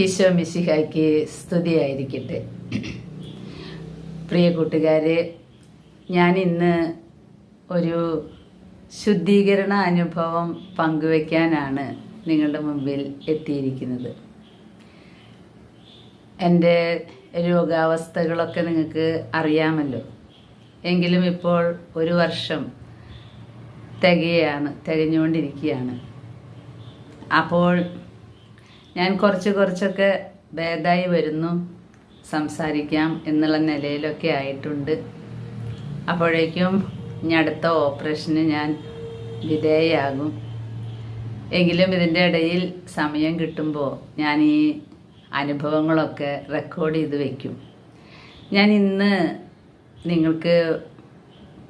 ഈശോ മിശിഹായ്ക്ക് സ്തുതിയായിരിക്കട്ടെ. പ്രിയ കൂട്ടുകാരെ ഞാൻ ഇന്ന് ഒരു ശുദ്ധീകരണ അനുഭവം പങ്കുവയ്ക്കാനാണ് നിങ്ങളുടെ മുമ്പിൽ എത്തിയിരിക്കുന്നത്. എന്റെ രോഗാവസ്ഥകളൊക്കെ നിങ്ങൾക്ക് അറിയാമല്ലോ. എങ്കിലും ഇപ്പോൾ ഒരു വർഷം തികയാണ് തികഞ്ഞുകൊണ്ടിരിക്കുകയാണ്. അപ്പോൾ ഞാൻ കുറച്ച് കുറച്ചൊക്കെ ഭേദമായി വരുന്നു. സംസാരിക്കാം എന്നുള്ള നിലയിലൊക്കെ ആയിട്ടുണ്ട്. അപ്പോഴേക്കും ഇനി അടുത്ത ഓപ്പറേഷന് ഞാൻ വിധേയയാകും. എങ്കിലും ഇതിന്റെ ഇടയിൽ സമയം കിട്ടുമ്പോൾ ഞാൻ ഈ അനുഭവങ്ങളൊക്കെ റെക്കോർഡ് ചെയ്ത് വയ്ക്കും ഞാൻ ഇന്ന് നിങ്ങൾക്ക്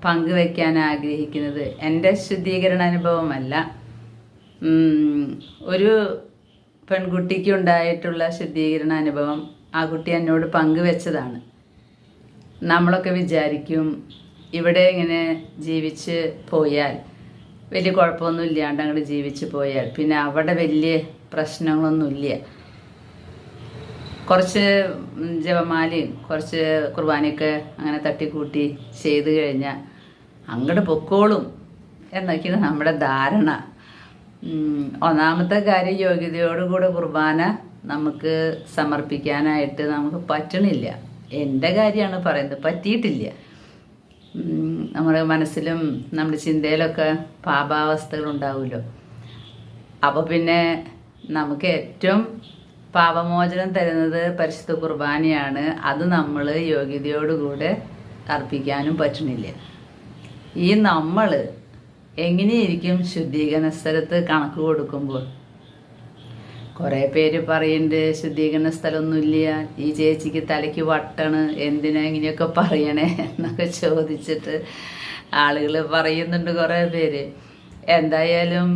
പങ്കുവയ്ക്കാൻ ആഗ്രഹിക്കുന്നത് എന്റെ ശുദ്ധീകരണ അനുഭവമല്ല. ഒരു പെൺകുട്ടിക്ക് ഉണ്ടായിട്ടുള്ള ശുദ്ധീകരണ അനുഭവം ആ കുട്ടി എന്നോട് പങ്കുവെച്ചതാണ്. നമ്മളൊക്കെ വിചാരിക്കും ഇവിടെ ഇങ്ങനെ ജീവിച്ച് പോയാൽ വലിയ കുഴപ്പമൊന്നും ഇല്ലാണ്ട് ജീവിച്ച് പോയാൽ പിന്നെ അവിടെ വലിയ പ്രശ്നങ്ങളൊന്നുമില്ല. കുറച്ച് ജപമാലയും കുറച്ച് കുർബാനയൊക്കെ അങ്ങനെ തട്ടിക്കൂട്ടി ചെയ്തു കഴിഞ്ഞാൽ അങ്ങോട്ട് പൊക്കോളും. എന്നൊക്കെയാണ് നമ്മുടെ ധാരണ. ഒന്നാമത്തെ കാര്യം യോഗ്യതയോടുകൂടെ കുർബാന നമുക്ക് സമർപ്പിക്കാനായിട്ട് നമുക്ക് പറ്റണില്ല. എന്റെ കാര്യമാണ് പറയുന്നത് പറ്റിയിട്ടില്ല. നമ്മുടെ മനസ്സിലും നമ്മുടെ ചിന്തയിലൊക്കെ പാപാവസ്ഥകൾ ഉണ്ടാവുമല്ലോ അപ്പോൾ പിന്നെ നമുക്ക് ഏറ്റവും പാപമോചനം തരുന്നത് പരിശുദ്ധ കുർബാനയാണ്. അത് നമ്മൾ യോഗ്യതയോടുകൂടെ അർപ്പിക്കാനും പറ്റണില്ല. ഈ നമ്മൾ എങ്ങനെയിരിക്കും ശുദ്ധീകരണ സ്ഥലത്ത് കണക്ക് കൊടുക്കുമ്പോൾ? കുറേ പേര് പറയുന്നുണ്ട് ശുദ്ധീകരണ സ്ഥലമൊന്നുമില്ല. ഈ ചേച്ചിക്ക് തലയ്ക്ക് വട്ടാണ്. എന്തിനാ ഇങ്ങനെയൊക്കെ പറയണേ? എന്നൊക്കെ ചോദിച്ചിട്ട് ആളുകൾ പറയുന്നുണ്ട് കുറേ പേര്. എന്തായാലും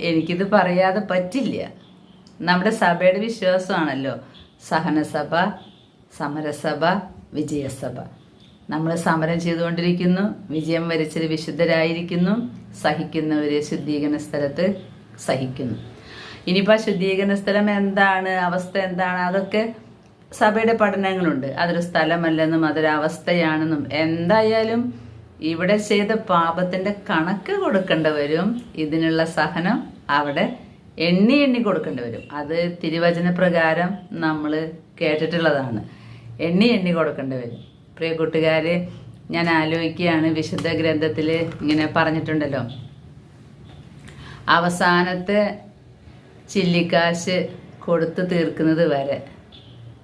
എനിക്കിത് പറയാതെ പറ്റില്ല. നമ്മുടെ സഭയുടെ വിശ്വാസമാണല്ലോ. സഹനസഭ സമരസഭ വിജയസഭ. നമ്മൾ സമരം ചെയ്തുകൊണ്ടിരിക്കുന്നു. വിജയം വരിച്ചത് വിശുദ്ധരായിരിക്കുന്നു. സഹിക്കുന്നവര് ശുദ്ധീകരണ സ്ഥലത്ത് സഹിക്കുന്നു. ഇനിയിപ്പോൾ ശുദ്ധീകരണ സ്ഥലം എന്താണ്? അവസ്ഥ എന്താണ്? അതൊക്കെ സഭയുടെ പഠനങ്ങളുണ്ട്. അതൊരു സ്ഥലമല്ലെന്നും അതൊരവസ്ഥയാണെന്നും എന്തായാലും ഇവിടെ ചെയ്ത പാപത്തിന്റെ കണക്ക് കൊടുക്കേണ്ടി വരും ഇതിനുള്ള സഹനം അവിടെ എണ്ണി എണ്ണി കൊടുക്കേണ്ടി വരും അത് തിരുവചന പ്രകാരം നമ്മൾ കേട്ടിട്ടുള്ളതാണ്. എണ്ണി എണ്ണി കൊടുക്കേണ്ടി വരും പ്രിയ കൂട്ടുകാർ ഞാൻ ആലോചിക്കുകയാണ് വിശുദ്ധ ഗ്രന്ഥത്തിൽ ഇങ്ങനെ പറഞ്ഞിട്ടുണ്ടല്ലോ. അവസാനത്തെ ചില്ലിക്കാശ് കൊടുത്തു തീർക്കുന്നത് വരെ.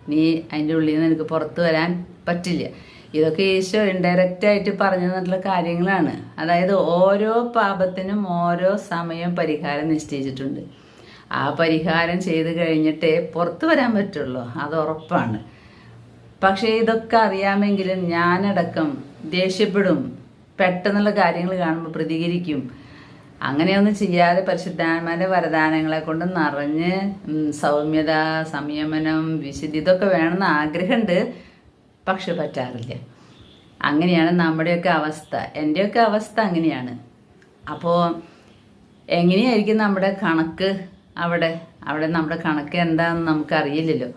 നീ അതിന്റെ ഉള്ളിൽ നിന്ന് എനിക്ക് പുറത്ത് വരാൻ പറ്റില്ല. ഇതൊക്കെ ഈശോ ഇൻഡയറക്റ്റ് ആയിട്ട് പറഞ്ഞു തന്നിട്ടുള്ള കാര്യങ്ങളാണ്. അതായത് ഓരോ പാപത്തിനും ഓരോ സമയം പരിഹാരം നിശ്ചയിച്ചിട്ടുണ്ട്. ആ പരിഹാരം ചെയ്ത് കഴിഞ്ഞിട്ടേ പുറത്തു വരാൻ പറ്റുള്ളൂ. അത് ഉറപ്പാണ്. പക്ഷേ ഇതൊക്കെ അറിയാമെങ്കിലും ഞാനടക്കം ദേഷ്യപ്പെടും. പെട്ടെന്നുള്ള കാര്യങ്ങൾ കാണുമ്പോൾ പ്രതികരിക്കും. അങ്ങനെയൊന്നും ചെയ്യാതെ പരിശുദ്ധാന്മാരെ വരദാനങ്ങളെ കൊണ്ട് നിറഞ്ഞ് സൗമ്യത സംയമനം വിശുദ്ധി ഇതൊക്കെ വേണമെന്ന് ആഗ്രഹമുണ്ട്. പക്ഷെ പറ്റാറില്ല. അങ്ങനെയാണ് നമ്മുടെയൊക്കെ അവസ്ഥ. എന്റെയൊക്കെ അവസ്ഥ അങ്ങനെയാണ്. അപ്പോൾ എങ്ങനെയായിരിക്കും നമ്മുടെ കണക്ക് അവിടെ? അവിടെ നമ്മുടെ കണക്ക് എന്താണെന്ന് നമുക്കറിയില്ലല്ലോ.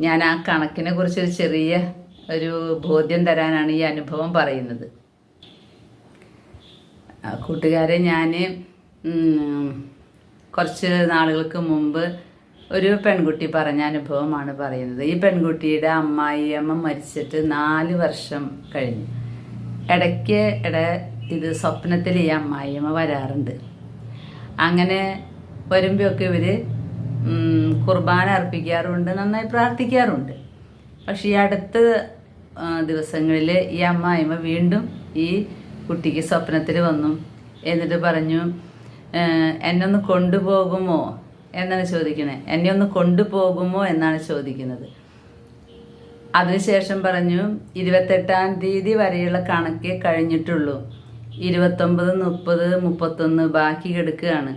ഞാൻ ആ കണക്കിനെ കുറിച്ചൊരു ചെറിയ ഒരു ബോധ്യം തരാനാണ് ഈ അനുഭവം പറയുന്നത്. കൂട്ടുകാരെ ഞാൻ കുറച്ച് നാളുകൾക്ക് മുമ്പ് ഒരു പെൺകുട്ടി പറഞ്ഞ അനുഭവമാണ് പറയുന്നത്. ഈ പെൺകുട്ടിയുടെ അമ്മായിയമ്മ മരിച്ചിട്ട് നാല് വർഷം കഴിഞ്ഞു. ഇടയ്ക്ക് ഇട ഇത് സ്വപ്നത്തിൽ ഈ അമ്മായിയമ്മ വരാറുണ്ട്. അങ്ങനെ വരുമ്പോഴൊക്കെ ഇവർ കുർബാന അർപ്പിക്കാറുണ്ട് നന്നായി പ്രാർത്ഥിക്കാറുണ്ട്. പക്ഷെ ഈ അടുത്ത ദിവസങ്ങളിൽ ഈ അമ്മായിമ്മ വീണ്ടും ഈ കുട്ടിക്ക് സ്വപ്നത്തിൽ വന്നു. എന്നിട്ട് പറഞ്ഞു "ഏഹ്, എന്നെ ഒന്ന് കൊണ്ടുപോകുമോ? എന്നാണ് ചോദിക്കണേ. എന്നെ ഒന്ന് കൊണ്ടുപോകുമോ? എന്നാണ് ചോദിക്കുന്നത്. അതിനുശേഷം പറഞ്ഞു ഇരുപത്തെട്ടാം തീയതി വരെയുള്ള കണക്ക് കഴിഞ്ഞിട്ടുള്ളൂ. ഇരുപത്തൊമ്പത് മുപ്പത് മുപ്പത്തൊന്ന് ബാക്കി കിടക്കുകയാണ്.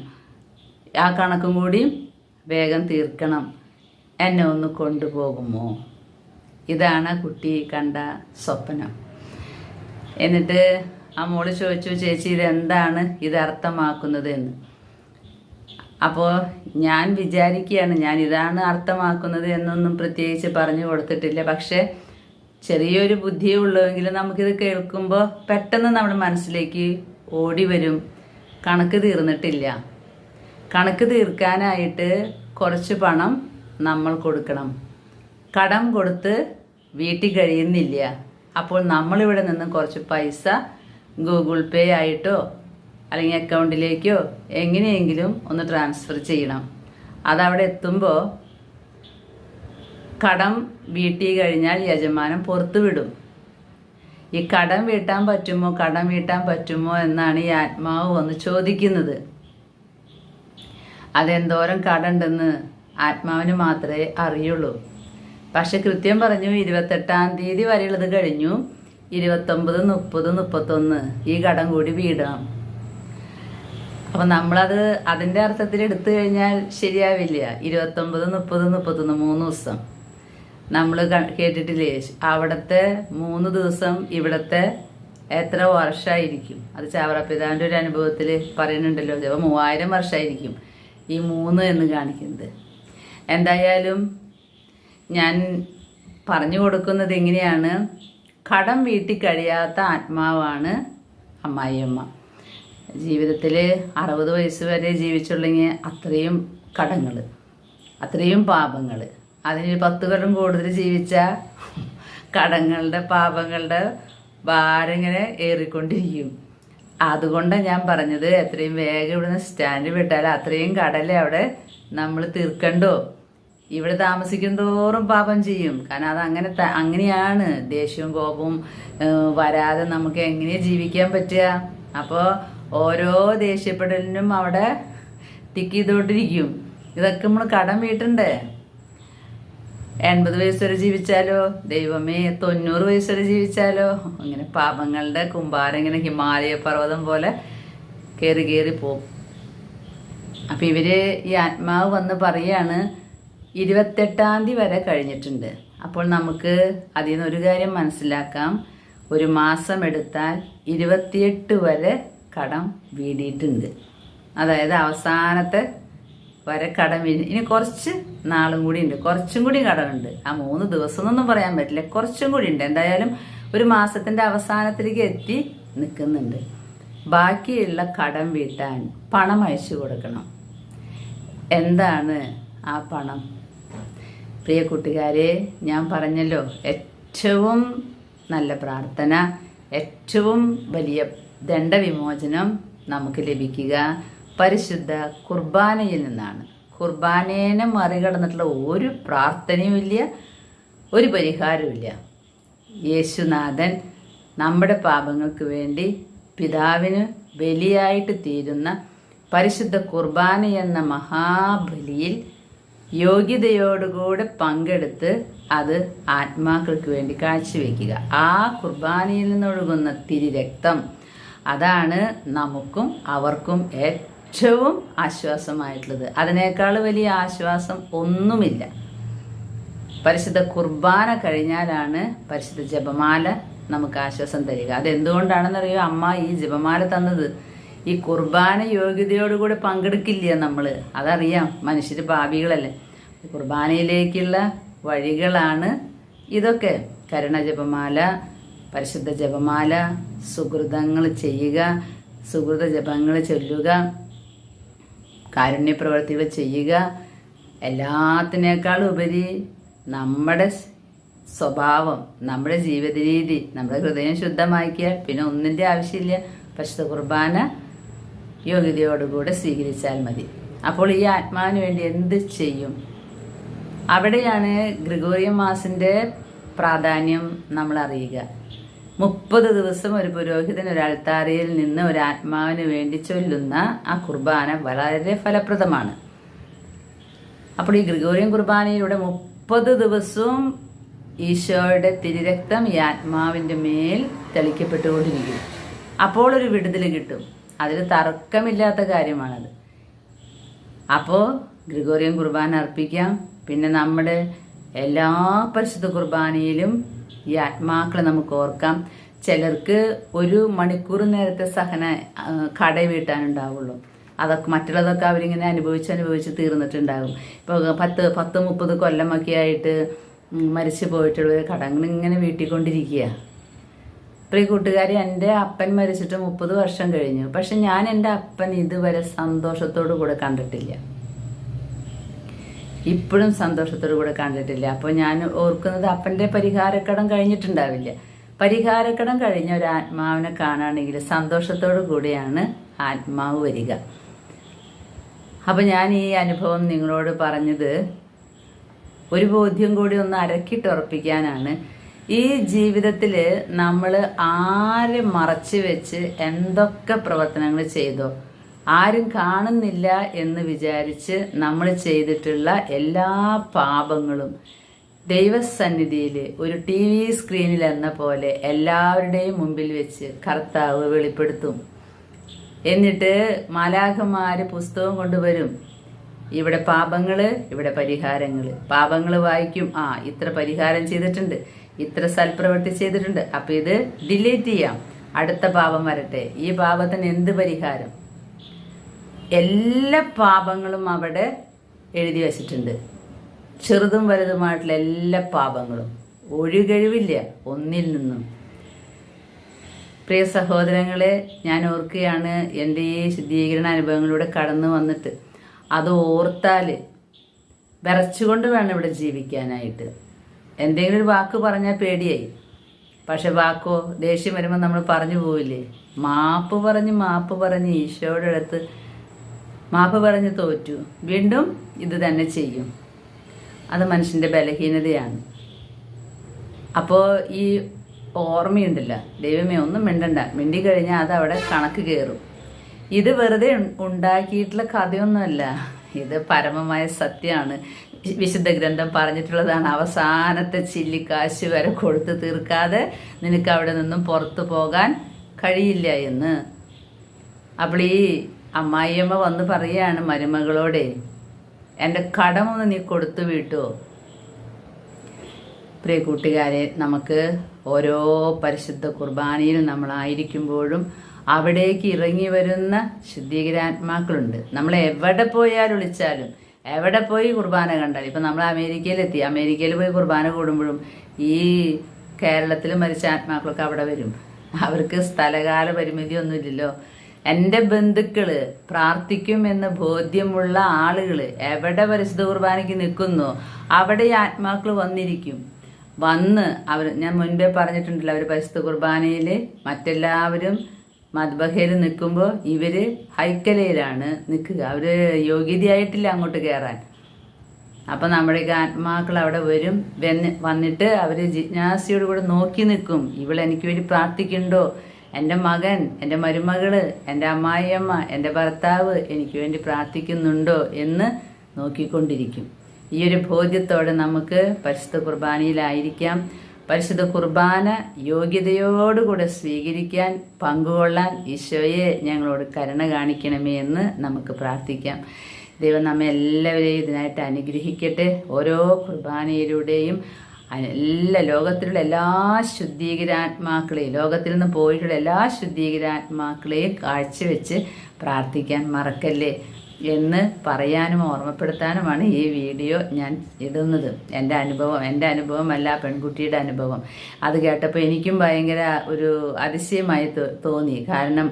ആ കണക്കും കൂടി വേഗം തീർക്കണം. എന്നെ ഒന്ന് കൊണ്ടുപോകുമോ? ഇതാണ് കുട്ടി കണ്ട സ്വപ്നം. എന്നിട്ട് ആ മോൾ ചോദിച്ചു ചേച്ചി ഇതെന്താണ്? ഇത് അർത്ഥമാക്കുന്നത് എന്ന് അപ്പോൾ ഞാൻ വിചാരിക്കുകയാണ് ഞാൻ ഇതാണ് അർത്ഥമാക്കുന്നത് എന്നൊന്നും പ്രത്യേകിച്ച് പറഞ്ഞു കൊടുത്തിട്ടില്ല. പക്ഷേ ചെറിയൊരു ബുദ്ധിയേ ഉള്ളുവെങ്കിൽ നമുക്കിത് കേൾക്കുമ്പോൾ പെട്ടെന്ന് നമ്മുടെ മനസ്സിലേക്ക് ഓടി വരും. കണക്ക് തീർന്നിട്ടില്ല. കണക്ക് തീർക്കാനായിട്ട് കുറച്ച് പണം നമ്മൾ കൊടുക്കണം. കടം കൊടുത്ത് വീട്ടിൽ കഴിയുന്നില്ല. അപ്പോൾ നമ്മളിവിടെ നിന്ന് കുറച്ച് പൈസ ഗൂഗിൾ പേ ആയിട്ടോ അല്ലെങ്കിൽ അക്കൗണ്ടിലേക്കോ എങ്ങനെയെങ്കിലും ഒന്ന് ട്രാൻസ്ഫർ ചെയ്യണം. അതവിടെ എത്തുമ്പോൾ കടം വീട്ടി കഴിഞ്ഞാൽ യജമാനം പുറത്തു വിടും. ഈ കടം വീട്ടാൻ പറ്റുമോ കടം വീട്ടാൻ പറ്റുമോ എന്നാണ് ഈ ആത്മാവ് വന്ന് ചോദിക്കുന്നത്. അതെന്തോരം കടണ്ടെന്ന് ആത്മാവിന് മാത്രമേ അറിയുള്ളൂ. പക്ഷെ കൃത്യം പറഞ്ഞു ഇരുപത്തെട്ടാം തീയതി വരെയുള്ളത് കഴിഞ്ഞു. ഇരുപത്തൊമ്പത് മുപ്പത് മുപ്പത്തൊന്ന്. ഈ കടം കൂടി വീടാം അപ്പം നമ്മളത് അതിന്റെ അർത്ഥത്തിൽ എടുത്തു കഴിഞ്ഞാൽ ശരിയാവില്ല. ഇരുപത്തൊമ്പത് മുപ്പത് മുപ്പത്തൊന്ന് മൂന്ന് ദിവസം. നമ്മൾ കേട്ടിട്ടില്ലേ? അവിടുത്തെ മൂന്ന് ദിവസം ഇവിടുത്തെ എത്ര വർഷമായിരിക്കും അത് ചാവറപ്പിതാവിന്റെ ഒരു അനുഭവത്തിൽ പറയുന്നുണ്ടല്ലോ. ചിലപ്പോൾ മൂവായിരം വർഷമായിരിക്കും ഈ മൂന്ന് എന്ന് കാണിക്കുന്നത്. എന്തായാലും ഞാൻ പറഞ്ഞു കൊടുക്കുന്നത് എങ്ങനെയാണ് കടം വീട്ടി കഴിയാത്ത ആത്മാവാണ് അമ്മായിയമ്മ. ജീവിതത്തിൽ അറുപത് വയസ്സ് വരെ ജീവിച്ചുള്ളെങ്കിൽ അത്രയും കടങ്ങൾ അത്രയും പാപങ്ങൾ അതിന് പത്ത് കൊല്ലം കൂടുതൽ ജീവിച്ച കടങ്ങളുടെ പാപങ്ങളുടെ ഭാരം ഭാരങ്ങനെ ഏറിക്കൊണ്ടിരിക്കും. അതുകൊണ്ടാണ് ഞാൻ പറഞ്ഞത് എത്രയും വേഗം ഇവിടുന്ന് സ്റ്റാൻഡ് വിട്ടാൽ അത്രയും കടലേ അവിടെ നമ്മൾ തീർക്കണ്ടോ? ഇവിടെ താമസിക്കും തോറും പാപം ചെയ്യും. കാരണം അത് അങ്ങനെ അങ്ങനെയാണ്. ദേഷ്യവും കോപവും വരാതെ നമുക്ക് എങ്ങനെ ജീവിക്കാൻ പറ്റുക? അപ്പോൾ ഓരോ ദേഷ്യപ്പെടലിനും അവിടെ ടിക്ക് ചെയ്തോണ്ടിരിക്കും ഇതൊക്കെ നമ്മൾ കടം വീട്ടണ്ടേ? എൺപത് വയസ്സ് വരെ ജീവിച്ചാലോ? ദൈവമേ തൊണ്ണൂറ് വയസ്സ് വരെ ജീവിച്ചാലോ? അങ്ങനെ പാപങ്ങളുടെ കുമ്പാരം ഇങ്ങനെ ഹിമാലയ പർവതം പോലെ കയറി കയറി പോകും അപ്പം ഇവർ ഈ ആത്മാവ് വന്ന് പറയാണ് ഇരുപത്തെട്ടാം തീയതി വരെ കഴിഞ്ഞിട്ടുണ്ട്. അപ്പോൾ നമുക്ക് അതിൽ നിന്ന് ഒരു കാര്യം മനസ്സിലാക്കാം. ഒരു മാസം എടുത്താൽ ഇരുപത്തിയെട്ട് വരെ കടം വീടിയിട്ടുണ്ട്. അതായത് അവസാനത്തെ വരെ കടം വീടി ഇനി കുറച്ച് നാളും കൂടി ഉണ്ട്. കുറച്ചും കൂടി കടമുണ്ട്. ആ മൂന്ന് ദിവസം എന്നൊന്നും പറയാൻ പറ്റില്ല. കുറച്ചും കൂടി ഉണ്ട്. എന്തായാലും ഒരു മാസത്തിന്റെ അവസാനത്തിലേക്ക് എത്തി നിൽക്കുന്നുണ്ട്. ബാക്കിയുള്ള കടം വീട്ടാൻ പണം അയച്ചു കൊടുക്കണം. എന്താണ് ആ പണം? പ്രിയ കൂട്ടുകാരെ ഞാൻ പറഞ്ഞല്ലോ ഏറ്റവും നല്ല പ്രാർത്ഥന ഏറ്റവും വലിയ ദണ്ഡവിമോചനം നമുക്ക് ലഭിക്കുക. പരിശുദ്ധ കുർബാനയിൽ നിന്നാണ്. കുർബാനേനെ മറികടന്നിട്ടുള്ള ഒരു പ്രാർത്ഥനയുമില്ല ഒരു പരിഹാരവുമില്ല യേശുനാഥൻ നമ്മുടെ പാപങ്ങൾക്ക് വേണ്ടി പിതാവിന് ബലിയായിട്ട് തീരുന്ന പരിശുദ്ധ കുർബാന എന്ന മഹാബലിയിൽ യോഗ്യതയോടുകൂടെ പങ്കെടുത്ത് അത് ആത്മാക്കൾക്ക് വേണ്ടി കാഴ്ചവെക്കുക. ആ കുർബാനയിൽ നിന്നൊഴുകുന്ന തിരിരക്തം അതാണ് നമുക്കും അവർക്കും ഏറ്റവും ആശ്വാസമായിട്ടുള്ളത്. അതിനേക്കാൾ വലിയ ആശ്വാസം ഒന്നുമില്ല. പരിശുദ്ധ കുർബാന കഴിഞ്ഞാലാണ് പരിശുദ്ധ ജപമാല നമുക്ക് ആശ്വാസം തരിക. അതെന്തുകൊണ്ടാണെന്നറിയോ? അമ്മ ഈ ജപമാല തന്നത് ഈ കുർബാന യോഗ്യതയോടുകൂടി പങ്കെടുക്കില്ല നമ്മൾ അതറിയാം മനുഷ്യർ പാപികളല്ലേ. കുർബാനയിലേക്കുള്ള വഴികളാണ് ഇതൊക്കെ. കരുണജപമാല പരിശുദ്ധ ജപമാല സുഹൃതങ്ങൾ ചെയ്യുക സുഹൃത ജപങ്ങൾ ചൊല്ലുക കാരുണ്യ പ്രവർത്തികൾ ചെയ്യുക. എല്ലാത്തിനേക്കാളും ഉപരി നമ്മുടെ സ്വഭാവം നമ്മുടെ ജീവിത രീതി നമ്മുടെ ഹൃദയം ശുദ്ധമാക്കിയാൽ പിന്നെ ഒന്നിന്റെ ആവശ്യമില്ല. പരിശുദ്ധ കുർബാന യോഗ്യതയോടുകൂടെ സ്വീകരിച്ചാൽ മതി. അപ്പോൾ ഈ ആത്മാവിന് വേണ്ടി എന്ത് ചെയ്യും? അവിടെയാണ് ഗ്രിഗോറിയൻ മാസിന്റെ പ്രാധാന്യം നമ്മൾ അറിയുക. മുപ്പത് ദിവസം ഒരു പുരോഹിതൻ ഒരു അൾത്താരയിൽ നിന്ന് ഒരു ആത്മാവിന് വേണ്ടി ചൊല്ലുന്ന ആ കുർബാന വളരെ ഫലപ്രദമാണ്. അപ്പോൾ ഈ ഗ്രിഗോറിയൻ കുർബാനയിലൂടെ മുപ്പത് ദിവസവും ഈശോയുടെ തിരിരക്തം ഈ ആത്മാവിന്റെ മേൽ തെളിക്കപ്പെട്ടുകൊണ്ടിരിക്കും അപ്പോൾ ഒരു വിടുതൽ കിട്ടും. അതിൽ തർക്കമില്ലാത്ത കാര്യമാണത്. അപ്പോൾ ഗ്രിഗോറിയൻ കുർബാന അർപ്പിക്കാം. പിന്നെ നമ്മുടെ എല്ലാ പരിശുദ്ധ കുർബാനയിലും ഈ ആത്മാക്കളെ നമുക്ക് ഓർക്കാം. ചിലർക്ക് ഒരു മണിക്കൂർ നേരത്തെ സഹന കട വീട്ടാനുണ്ടാവുള്ളൂ. അതൊക്കെ മറ്റുള്ളതൊക്കെ അവരിങ്ങനെ അനുഭവിച്ച് അനുഭവിച്ച് തീർന്നിട്ടുണ്ടാകും. ഇപ്പോൾ പത്ത് പത്ത് മുപ്പത് കൊല്ലമൊക്കെ ആയിട്ട് മരിച്ചു പോയിട്ടുള്ള കടങ്ങൾ ഇങ്ങനെ വീട്ടിക്കൊണ്ടിരിക്കുക. പ്രിയ കൂട്ടുകാരി എന്റെ അപ്പൻ മരിച്ചിട്ട് മുപ്പത് വർഷം കഴിഞ്ഞു. പക്ഷെ ഞാൻ എന്റെ അപ്പൻ ഇതുവരെ സന്തോഷത്തോടു കൂടെ കണ്ടിട്ടില്ല. ഇപ്പോഴും സന്തോഷത്തോടു കൂടെ കണ്ടിട്ടില്ല. അപ്പോൾ ഞാൻ ഓർക്കുന്നത് അപ്പന്റെ പരിഹാരക്കടം കഴിഞ്ഞിട്ടുണ്ടാവില്ല. പരിഹാരക്കടം കഴിഞ്ഞ ഒരു ആത്മാവിനെ കാണുകയാണെങ്കിൽ സന്തോഷത്തോടു കൂടിയാണ് ആത്മാവ് വരിക. അപ്പോൾ ഞാൻ ഈ അനുഭവം നിങ്ങളോട് പറഞ്ഞത് ഒരു ബോധ്യം കൂടി ഒന്ന് അരക്കിട്ടുറപ്പിക്കാനാണ് ഈ ജീവിതത്തിൽ നമ്മൾ ആരെ മറച്ചു വെച്ച് എന്തൊക്കെ പ്രവർത്തനങ്ങൾ ചെയ്തോ ആരും കാണുന്നില്ല എന്ന് വിചാരിച്ച് നമ്മൾ ചെയ്തിട്ടുള്ള എല്ലാ പാപങ്ങളും ദൈവസന്നിധിയിൽ ഒരു ടി വി സ്ക്രീനിൽ എന്ന പോലെ എല്ലാവരുടെയും മുമ്പിൽ വെച്ച് കർത്താവ് വെളിപ്പെടുത്തും. എന്നിട്ട് മാലാഖമാര് പുസ്തകം കൊണ്ടുവരും. ഇവിടെ പാപങ്ങൾ ഇവിടെ പരിഹാരങ്ങൾ പാപങ്ങൾ വായിക്കും. ആ ഇത്ര പരിഹാരം ചെയ്തിട്ടുണ്ട്. ഇത്ര സൽപ്രവൃത്തി ചെയ്തിട്ടുണ്ട്. അപ്പൊ ഇത് ഡിലീറ്റ് ചെയ്യാം. അടുത്ത പാപം വരട്ടെ. ഈ പാപത്തിന് എന്ത് പരിഹാരം? എല്ലാ പാപങ്ങളും അവിടെ എഴുതി വച്ചിട്ടുണ്ട്. ചെറുതും വലുതുമായിട്ടുള്ള എല്ലാ പാപങ്ങളും. ഒഴികഴിവില്ല ഒന്നിൽ നിന്നും. പ്രിയ സഹോദരങ്ങളെ ഞാൻ ഓർക്കുകയാണ് എന്റെ ഈ ശുദ്ധീകരണ അനുഭവങ്ങളിലൂടെ കടന്നു വന്നിട്ട്. അത് ഓർത്താൽ വിറച്ചുകൊണ്ട് വേണം ഇവിടെ ജീവിക്കാനായിട്ട്. എന്തെങ്കിലും ഒരു വാക്ക് പറഞ്ഞാൽ പേടിയായി. പക്ഷെ വാക്കോ ദേഷ്യം വരുമ്പോൾ നമ്മൾ പറഞ്ഞു പോവില്ലേ? മാപ്പ് പറഞ്ഞ് മാപ്പ് പറഞ്ഞ് ഈശോയുടെ അടുത്ത് മാപ്പ് പറഞ്ഞ് തോറ്റു. വീണ്ടും ഇത് തന്നെ ചെയ്യും. അത് മനുഷ്യന്റെ ബലഹീനതയാണ്. അപ്പോൾ ഈ ഓർമ്മയുണ്ടല്ല. ദൈവമേ ഒന്നും മിണ്ടണ്ട. മിണ്ടി കഴിഞ്ഞാൽ അത് അവിടെ കണക്ക് കയറും ഇത് വെറുതെ ഉണ്ടാക്കിയിട്ടുള്ള കഥയൊന്നുമല്ല. ഇത് പരമമായ സത്യമാണ്. വിശുദ്ധ ഗ്രന്ഥം പറഞ്ഞിട്ടുള്ളതാണ്. അവസാനത്തെ ചില്ലിക്കാശ് വരെ കൊടുത്തു തീർക്കാതെ നിനക്ക് അവിടെ നിന്നും പുറത്തു പോകാൻ കഴിയില്ല എന്ന്. അപ്പോൾ ഈ അമ്മായിയമ്മ വന്ന് പറയാണ് മരുമകളോടെ എന്റെ കടമൊന്ന് നീ കൊടുത്തു വിട്ടോ? പ്രിയ കൂട്ടുകാരെ നമുക്ക് ഓരോ പരിശുദ്ധ കുർബാനയിലും നമ്മളായിരിക്കുമ്പോഴും അവിടേക്ക് ഇറങ്ങി വരുന്ന ശുദ്ധീകരാത്മാക്കളുണ്ട്. നമ്മൾ എവിടെ പോയാൽ വിളിച്ചാലും എവിടെ പോയി കുർബാന കണ്ടാലും ഇപ്പം നമ്മൾ അമേരിക്കയിലെത്തി അമേരിക്കയിൽ പോയി കുർബാന കൂടുമ്പോഴും ഈ കേരളത്തിൽ മരിച്ച ആത്മാക്കളൊക്കെ അവിടെ വരും. അവർക്ക് സ്ഥലകാല പരിമിതി ഒന്നുമില്ലല്ലോ എന്റെ ബന്ധുക്കൾ പ്രാർത്ഥിക്കും എന്ന് ബോധ്യമുള്ള ആളുകൾ എവിടെ പരിശുദ്ധ കുർബാനയ്ക്ക് നിൽക്കുന്നു അവിടെ ഈ ആത്മാക്കൾ വന്നിരിക്കും. വന്ന് അവർ ഞാൻ മുൻപേ പറഞ്ഞിട്ടുണ്ടല്ലോ അവർ പരിശുദ്ധ കുർബാനയിൽ മറ്റെല്ലാവരും മദ്ബഹയിൽ നിൽക്കുമ്പോൾ ഇവർ ഹൈക്കലയിലാണ് നിൽക്കുക. അവർ യോഗ്യതയായിട്ടില്ല അങ്ങോട്ട് കയറാൻ. അപ്പം നമ്മുടെ ആത്മാക്കൾ അവിടെ വരും. വന്നിട്ട് അവർ ജിജ്ഞാസയോട് കൂടെ നോക്കി നിൽക്കും. ഇവൾ എനിക്ക് വേണ്ടി പ്രാർത്ഥിക്കുന്നുണ്ടോ? എന്റെ മകൻ എന്റെ മരുമകൾ എന്റെ അമ്മായിയമ്മ എന്റെ ഭർത്താവ് എനിക്ക് വേണ്ടി പ്രാർത്ഥിക്കുന്നുണ്ടോ എന്ന് നോക്കിക്കൊണ്ടിരിക്കും. ഈ ഒരു ബോധ്യത്തോടെ നമുക്ക് പരിശുദ്ധ കുർബാനയിലായിരിക്കാം. പരിശുദ്ധ കുർബാന യോഗ്യതയോടുകൂടെ സ്വീകരിക്കാൻ പങ്കുകൊള്ളാൻ ഈശോയെ ഞങ്ങളോട് കരുണ കാണിക്കണമേ എന്ന് നമുക്ക് പ്രാർത്ഥിക്കാം. ദൈവം നമ്മെ എല്ലാവരെയും ഇതിനായിട്ട് അനുഗ്രഹിക്കട്ടെ. ഓരോ കുർബാനയിലൂടെയും എല്ലാ ലോകത്തിലുള്ള എല്ലാ ശുദ്ധീകരാത്മാക്കളെയും ലോകത്തിൽ നിന്ന് പോയിട്ടുള്ള എല്ലാ ശുദ്ധീകരാത്മാക്കളെയും കാഴ്ചവെച്ച് പ്രാർത്ഥിക്കാൻ മറക്കല്ലേ എന്ന് പറയാനും ഓർമ്മപ്പെടുത്താനുമാണ് ഈ വീഡിയോ ഞാൻ ഇടുന്നത്. എന്റെ അനുഭവം എന്റെ അനുഭവമല്ല പെൺകുട്ടിയുടെ അനുഭവം. അത് കേട്ടപ്പോൾ എനിക്കും ഭയങ്കര ഒരു അതിശയമായി തോന്നി. കാരണം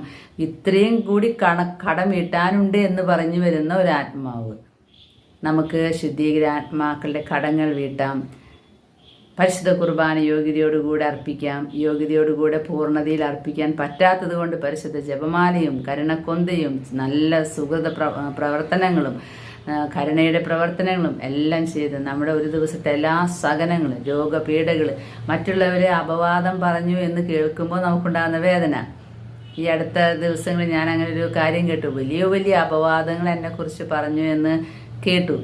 ഇത്രയും കൂടി കണ കടമീട്ടാനുണ്ട് എന്ന് പറഞ്ഞു വരുന്ന ഒരു ആത്മാവ് നമുക്ക് ശുദ്ധീകരാത്മാക്കളുടെ കടങ്ങൾ വീട്ടാം. പരിശുദ്ധ കുർബാന യോഗ്യതയോടുകൂടെ അർപ്പിക്കാം. യോഗ്യതയോടുകൂടെ പൂർണതയിൽ അർപ്പിക്കാൻ പറ്റാത്തത് കൊണ്ട് പരിശുദ്ധ ജപമാലയും കരുണക്കൊന്തയും നല്ല സുഹൃത പ്രവർത്തനങ്ങളും കരുണയുടെ പ്രവർത്തനങ്ങളും എല്ലാം ചെയ്ത് നമ്മുടെ ഒരു ദിവസത്തെ എല്ലാ സഹനങ്ങളും രോഗപീഠകൾ മറ്റുള്ളവരെ അപവാദം പറഞ്ഞു എന്ന് കേൾക്കുമ്പോൾ നമുക്കുണ്ടാകുന്ന വേദന. ഈ അടുത്ത ദിവസങ്ങളിൽ ഞാൻ അങ്ങനെ ഒരു കാര്യം കേട്ടു. വലിയ വലിയ അപവാദങ്ങൾ എന്നെക്കുറിച്ച് പറഞ്ഞു എന്ന് കേട്ടു.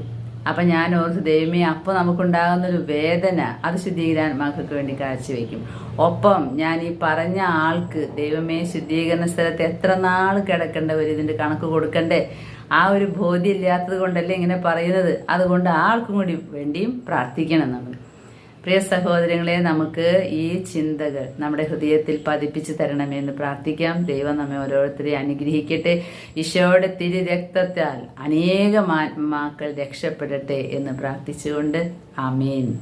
അപ്പം ഞാൻ ഓർത്ത് ദൈവമേ അപ്പോൾ നമുക്കുണ്ടാകുന്ന ഒരു വേദന അത് ശുദ്ധീകരാത്മാക്കൾക്ക് വേണ്ടി കാഴ്ചവെക്കും. ഒപ്പം ഞാൻ ഈ പറഞ്ഞ ആൾക്ക് ദൈവമേ ശുദ്ധീകരണ സ്ഥലത്ത് എത്ര നാൾ കിടക്കേണ്ട ഒരു ഇതിന്റെ കണക്ക് കൊടുക്കണ്ടേ? ആ ഒരു ബോധ്യം ഇല്ലാത്തത് കൊണ്ടല്ലേ ഇങ്ങനെ പറയുന്നത്. അതുകൊണ്ട് ആൾക്കും കൂടി വേണ്ടിയും പ്രാർത്ഥിക്കണം നമ്മൾ. പ്രിയ സഹോദരങ്ങളെ നമുക്ക് ഈ ചിന്തകൾ നമ്മുടെ ഹൃദയത്തിൽ പതിപ്പിച്ചു തരണമെന്ന് പ്രാർത്ഥിക്കാം. ദൈവം നമ്മെ ഓരോരുത്തരെ അനുഗ്രഹിക്കട്ടെ. ഈശോയുടെ തിരി രക്തത്താൽ അനേകം ആത്മാക്കൾ രക്ഷപ്പെടട്ടെ എന്ന് പ്രാർത്ഥിച്ചുകൊണ്ട്. ആമേൻ.